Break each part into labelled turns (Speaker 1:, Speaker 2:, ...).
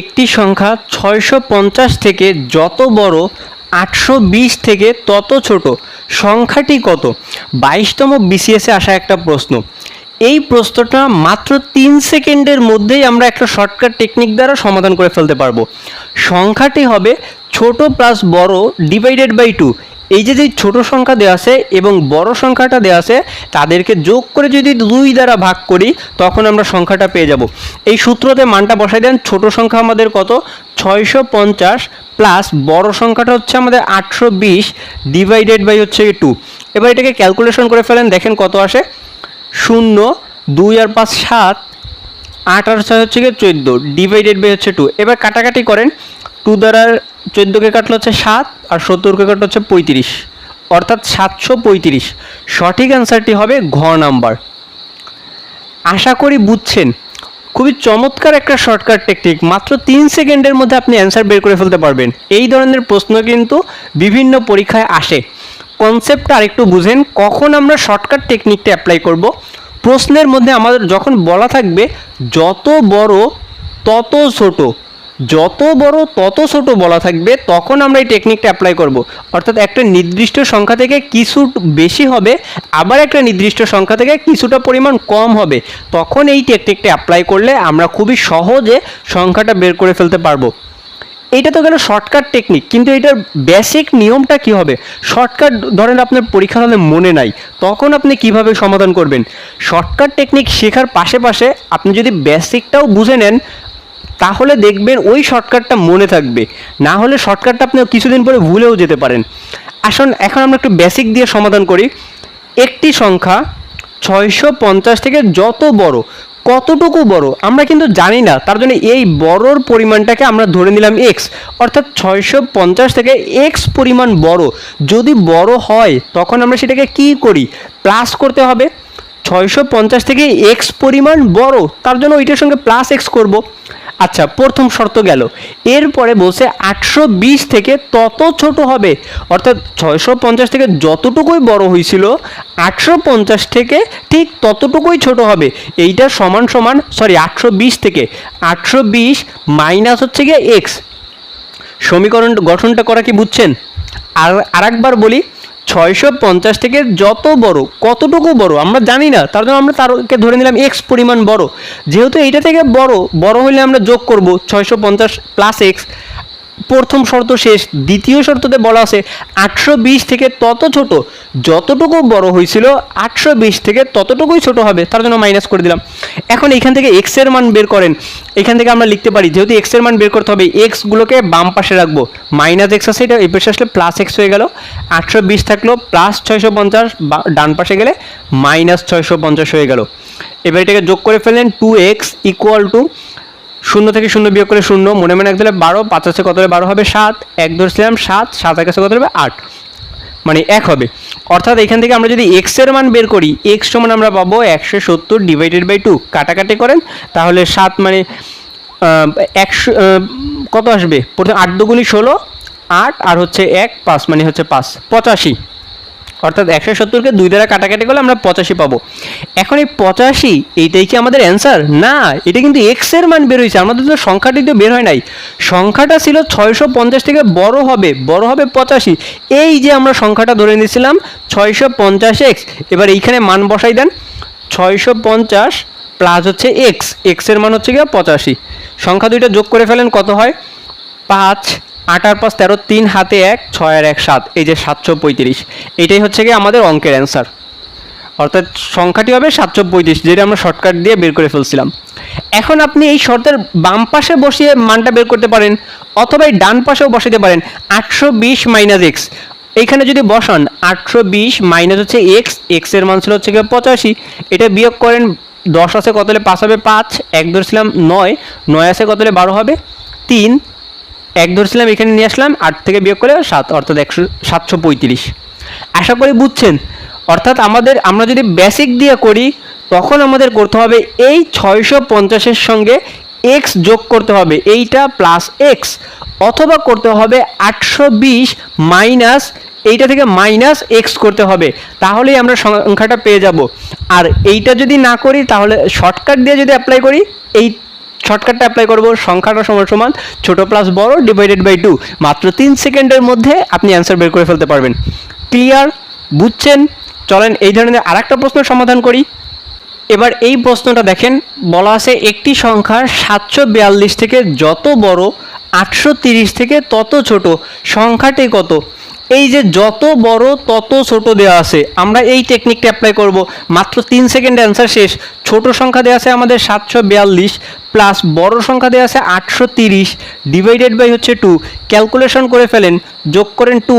Speaker 1: একটি সংখ্যা ছয়শো পঞ্চাশ থেকে যত বড়, আটশো বিশ থেকে তত ছোট। সংখ্যাটি কত? বাইশতম বিসিএসে আসা একটা প্রশ্ন। এই প্রশ্নটা মাত্র তিন সেকেন্ডের মধ্যেই আমরা একটা শর্টকাট টেকনিক দ্বারা সমাধান করে ফেলতে পারব। সংখ্যাটি হবে ছোট প্লাস বড় ডিভাইডেড বাই টু এই যে যে ছোট সংখ্যা দেওয়া আছে এবং বড় সংখ্যাটা দেওয়া আছে, তাদেরকে যোগ করে যদি দুই দ্বারা ভাগ করি, তখন আমরা সংখ্যাটা পেয়ে যাব। এই সূত্রতে মানটা বসাই দেন, ছোট সংখ্যা আমাদের কত? ছয়শো পঞ্চাশ প্লাস বড় সংখ্যাটা হচ্ছে আমাদের আটশো বিশ ডিভাইডেড বাই হচ্ছে টু এবার এটাকে ক্যালকুলেশন করে ফেলেন, দেখেন কত আসে? শূন্য, দুই আর পাঁচ, সাত, আট আর ছয় হচ্ছে গিয়ে চোদ্দ ডিভাইডেড বাই হচ্ছে টু এবার কাটাকাটি করেন টু দ্বারা চোদ্দোকে কাটলো হচ্ছে সাত আর সত্তরকে কাটলো হচ্ছে পঁয়ত্রিশ। অর্থাৎ সাতশো পঁয়ত্রিশ। সঠিক অ্যান্সারটি হবে ঘ নাম্বার। আশা করি বুঝছেন। খুবই চমৎকার একটা শর্টকাট টেকনিক। মাত্র তিন সেকেন্ডের মধ্যে আপনি অ্যান্সার বের করে ফেলতে পারবেন। এই ধরনের প্রশ্ন কিন্তু বিভিন্ন পরীক্ষায় আসে। কনসেপ্টটা আরেকটু বুঝেন। কখন আমরা শর্টকাট টেকনিকটা অ্যাপ্লাই করব? প্রশ্নের মধ্যে আমাদের যখন বলা থাকবে, যত বড়, তত ছোট। যত বড়, তত ছোট বলা থাকবে, তখন আমরা এই টেকনিকটা অ্যাপ্লাই করব। অর্থাৎ একটা নির্দিষ্ট সংখ্যা থেকে কিছু বেশি হবে, আবার একটা নির্দিষ্ট সংখ্যা থেকে কিছুটা পরিমাণ কম হবে। তখন এই টেকনিকটা অ্যাপ্লাই করলে আমরা খুবই সহজে সংখ্যাটা বের করে ফেলতে পারব। এটা তো গেল শর্টকাট টেকনিক কিন্তু এটার বেসিক নিয়মটা কি হবে? শর্টকাট ধরেন আপনার পরীক্ষা হলে মনে নাই, তখন আপনি কীভাবে সমাধান করবেন? শর্টকাট টেকনিক শেখার পাশে পাশে আপনি যদি বেসিকটাও বুঝে নেন তাহলে দেখবেন ওই শর্টকাটটা মনে থাকবে। না হলে শর্টকাটটা আপনি কিছুদিন পরে ভুলেও যেতে পারেন। আসুন, এখন আমরা একটু বেসিক দিয়ে সমাধান করি। একটি সংখ্যা ছয়শো পঞ্চাশ থেকে যত বড়, কতটুকু বড়, আমরা কিন্তু জানি না। তার জন্য এই বড়র পরিমাণটাকে আমরা ধরে নিলাম এক্স অর্থাৎ ছয়শো পঞ্চাশ থেকে এক্স পরিমাণ বড়। যদি বড় হয়, তখন আমরা সেটাকে কি করি? প্লাস করতে হবে। ছয়শো পঞ্চাশ থেকে এক্স পরিমাণ বড়, তার জন্য ওইটার সঙ্গে প্লাস এক্স করব। আচ্ছা প্রথম শর্ত গেল। এরপরে বলছে আটশো বিশ থেকে তত ছোট হবে। অর্থাৎ ছয়শো পঞ্চাশ থেকে যতটুকুই বড় হয়েছিল, আটশো পঞ্চাশ থেকে ঠিক ততটুকুই ছোট হবে। এইটা সমান সমান সরি আটশো বিশ থেকে। আটশো বিশ মাইনাস হচ্ছে গিয়ে এক্স সমীকরণ গঠনটা করা কি বুঝছেন? আর আরেকবার বলি ছয়শো পঞ্চাশ থেকে যত বড়, কতটুকু বড়, আমরা জানি না, তার জন্য আমরা তারকে ধরে নিলাম এক্স পরিমাণ বড়। যেহেতু এইটা থেকে বড় বড় হলে আমরা যোগ করব ছয়শো পঞ্চাশ প্লাস এক্স প্রথম শর্ত শেষ। দ্বিতীয় শর্ততে বলা আছে, আটশো বিশ থেকে তত ছোট যতটুকু বড় হয়েছিল, আটশো বিশ থেকে ততটুকুই ছোট হবে। তার জন্য মাইনাস করে দিলাম। এখন এখান থেকে এক্সের মান বের করেন। এখান থেকে আমরা লিখতে পারি, যেহেতু এক্সের মান বের করতে হবে এক্সগুলোকে বাম পাশে রাখব। মাইনাস এক্স আছে এটা, এই পাশে আসলে প্লাস এক্স হয়ে গেল। আটশো বিশ থাকল প্লাস ছয়শো পঞ্চাশ ডান পাশে গেলে মাইনাস ছয়শো পঞ্চাশ হয়ে গেল। এবার এটাকে যোগ করে ফেললেন টু এক্স ইকুয়াল টু শূন্য থেকে শূন্য বিয়োগ করে শূন্য, মনে মনে এক ধরে বারো, পাঁচ আছে কত হলে বারো হবে সাত, এক ধরছিলাম সাত সাত আছে কত হবে? আট। মানে এক হবে। অর্থাৎ এখান থেকে আমরা যদি এক্সের মান বের করি এক্স সমান আমরা পাবো একশো সত্তর ডিভাইডেড বাই টু কাটাকাটি করেন, তাহলে সাত মানে একশো কত আসবে? প্রথম আট দুগুণি ষোলো, আট আর হচ্ছে এক, পাঁচ মানে হচ্ছে পাঁচ। পঁচাশি। অর্থাৎ একশো সত্তরকে দুই দ্বারা কাটাকাটি করলে আমরা পঁচাশি পাবো। এখন এই পঁচাশি, এইটাই কি আমাদের অ্যান্সার না, এটা কিন্তু এক্সের মান বের হয়েছে, আমাদের তো সংখ্যাটি তো বের হয় নাই। সংখ্যাটা ছিল ছয়শো পঞ্চাশ থেকে বড় হবে বড় হবে পঁচাশি। এই যে আমরা সংখ্যাটা ধরে নিয়েছিলাম, ছয়শো পঞ্চাশ এক্স এবার এইখানে মান বসাই দেন। ছয়শো পঞ্চাশ প্লাস হচ্ছে এক্স এক্সের মান হচ্ছে গিয়ে পঁচাশি। সংখ্যা দুইটা যোগ করে ফেলেন, কত হয়? পাঁচ আট আর পাঁচ, তেরো, তিন, হাতে এক, ছয় আর এক, সাত। এই যে সাতশো পঁয়ত্রিশ, এটাই হচ্ছে গিয়ে আমাদের অঙ্কের অ্যান্সার অর্থাৎ সংখ্যাটি হবে সাতশো পঁয়ত্রিশ, যেটা আমরা শর্টকাট দিয়ে বের করে ফেলছিলাম। এখন আপনি এই শর্তের বাম পাশে বসিয়ে মানটা বের করতে পারেন, অথবা এই ডান পাশেও বসাতে পারেন। আটশো বিশ মাইনাস এক্স এইখানে যদি বসান, আটশো বিশ মাইনাস হচ্ছে এক্স এক্সের মান ছিল হচ্ছে গিয়ে পঁচাশি। এটা বিয়োগ করেন, দশ আছে কত হলে পাঁচ হবে? পাঁচ। এক ধরেছিলাম নয় নয় আছে কত হলে বারো হবে? তিন। এক ধরছিলাম এখানে নিয়ে আসলাম, আট থেকে বিয়োগ করে সাত, অর্থাৎ একশো, সাতশো পঁয়ত্রিশ। আশা করি বুঝছেন, অর্থাৎ আমাদের, আমরা যদি বেসিক দিয়ে করি, তখন আমাদের করতে হবে এই ছয়শো পঞ্চাশের সঙ্গে এক্স যোগ করতে হবে, এইটা প্লাস এক্স অথবা করতে হবে আটশো বিশ মাইনাস এইটা থেকে মাইনাস এক্স করতে হবে, তাহলেই আমরা সংখ্যাটা পেয়ে যাব। আর এইটা যদি না করি, তাহলে শর্টকাট দিয়ে যদি অ্যাপ্লাই করি, এই শর্টকাটটা অ্যাপ্লাই করব, সংখ্যাটা সমান সমান, ছোট প্লাস বড় ডিভাইডেড বাই টু মাত্র তিন সেকেন্ডের মধ্যে আপনি অ্যান্সার বের করে ফেলতে পারবেন। ক্লিয়ার বুঝছেন? চলেন এই ধরনের আরেকটা প্রশ্নের সমাধান করি। এবার এই প্রশ্নটা দেখেন, বলা আছে একটি সংখ্যা সাতশো বিয়াল্লিশ থেকে যত বড়, আটশো তিরিশ থেকে তত ছোট। সংখ্যাটি কত? এই যে যত বড়, তত ছোট দেওয়া আছে, আমরা এই টেকনিকটা অ্যাপ্লাই করব। মাত্র তিন সেকেন্ড অ্যান্সার শেষ। ছোট সংখ্যা দেওয়া আছে আমাদের সাতশো বিয়াল্লিশ প্লাস বড় সংখ্যা দেওয়া আছে আটশো তিরিশ ডিভাইডেড বাই হচ্ছে টু ক্যালকুলেশন করে ফেলেন, যোগ করেন টু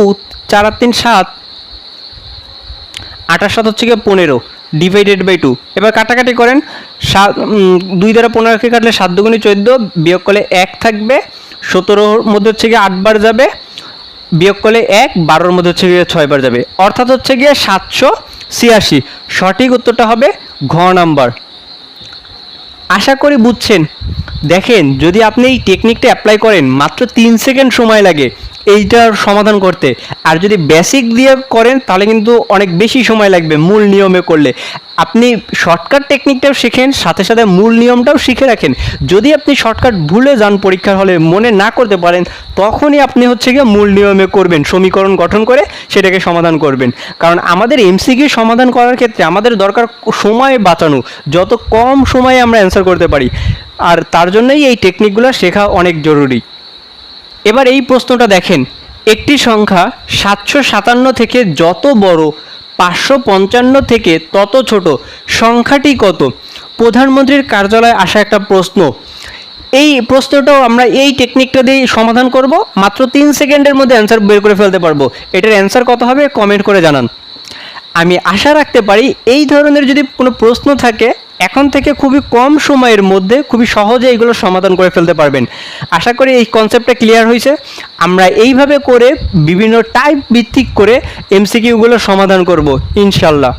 Speaker 1: চার আর তিন সাত, আঠাশ সাত হচ্ছে গিয়ে পনেরো ডিভাইডেড বাই টু এবার কাটাকাটি করেন, সাত দুই দ্বারা পনেরোকে কাটলে সাত দুগুণি চোদ্দ, বিয়োগ করলে এক থাকবে, সতেরোর মধ্যে হচ্ছে গিয়ে আটবার যাবে বিয়োগ করলে এক, বারোর মধ্যে হচ্ছে গিয়ে ছয়বার যাবে। অর্থাৎ হচ্ছে গিয়ে সাতশো ছিয়াশি। সঠিক উত্তরটা হবে ঘ নাম্বার। আশা করি বুঝছেন। দেখেন, যদি আপনি এই টেকনিকটা অ্যাপ্লাই করেন, মাত্র তিন সেকেন্ড সময় লাগে। এইটার সমাধান করতে। আর যদি বেসিক দিয়ে করেন, তাহলে কিন্তু অনেক বেশি সময় লাগবে মূল নিয়মে করলে। আপনি শর্টকাট টেকনিকটাও শেখেন, সাথে সাথে মূল নিয়মটাও শিখে রাখেন। যদি আপনি শর্টকাট ভুলে যান পরীক্ষার হলে, মনে না করতে পারেন, তখনই আপনি হচ্ছে গিয়ে মূল নিয়মে করবেন, সমীকরণ গঠন করে সেটাকে সমাধান করবেন। কারণ আমাদের এমসিকিউ সমাধান করার ক্ষেত্রে আমাদের দরকার সময় বাঁচানো। যত কম সময়ে আমরা অ্যান্সার করতে পারি, আর তার জন্যই এই টেকনিকগুলো শেখা অনেক জরুরি। এবার এই প্রশ্নটা দেখেন। একটি সংখ্যা সাতশো সাতান্ন থেকে যত বড়, পাঁচশো পঞ্চান্ন থেকে তত ছোট, সংখ্যাটি কত? প্রধানমন্ত্রীর কার্যালয়ে আসা একটা প্রশ্ন। এই প্রশ্নটাও আমরা এই টেকনিকটা দিয়ে সমাধান করব। মাত্র তিন সেকেন্ডের মধ্যে অ্যান্সার বের করে ফেলতে পারব। এটার অ্যান্সার কত হবে? কমেন্ট করে জানান। আমি আশা রাখতে পারি এই ধরনের যদি কোনো প্রশ্ন থাকে এখন থেকে খুবই কম সময়ের মধ্যে খুবই সহজে এগুলো সমাধান করে ফেলতে পারবেন। আশা করি এই কনসেপ্টটা ক্লিয়ার হয়েছে। আমরা এইভাবে করে বিভিন্ন টাইপ ভিত্তিক করে এমসিকিউগুলো সমাধান করব ইনশাল্লাহ